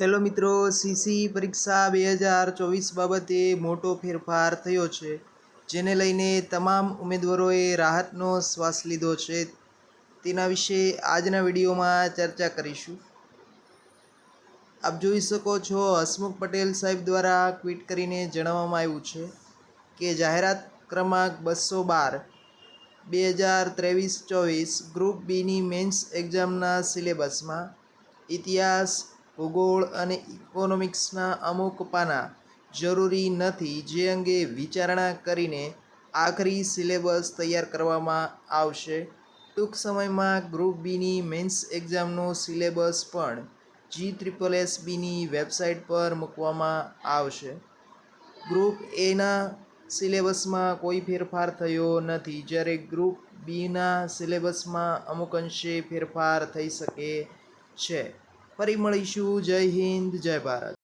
Hello મિત્રો CC પરીક્ષા બે હજાર ચોવીસ બાબતે મોટો ફેરફાર થયો છે, જેને લઈને તમામ ઉમેદવારોએ રાહતનો શ્વાસ લીધો છે. તેના વિશે આજના વિડીયોમાં ચર્ચા કરીશું. આપ જોઈ શકો છો, હસમુખ પટેલ સાહેબ દ્વારા ટ્વીટ કરીને જણાવવામાં આવ્યું છે કે જાહેરાત ક્રમાંક બસો બાર, બે હજાર ત્રેવીસ ચોવીસ ગ્રુપ બીની મેન્સ એક્ઝામના સિલેબસમાં ઇતિહાસ ભૂગોળ અને ઇકોનોમિક્સના અમુક પાના જરૂરી નથી જે અંગે વિચારણા કરીને આખરી સિલેબસ તૈયાર કરવામાં આવશે. ટૂંક સમયમાં ગ્રુપ બીની મેન્સ એક્ઝામનો સિલેબસ પણ જી ટ્રિપલ એસ બીની વેબસાઇટ પર મૂકવામાં આવશે. ગ્રુપ એના સિલેબસમાં કોઈ ફેરફાર થયો નથી. જ્યારે ગ્રુપ બીના સિલેબસમાં અમુક અંશે ફેરફાર થઈ શકે છે. ફરી મળીશું. જય હિન્દ જય ભારત.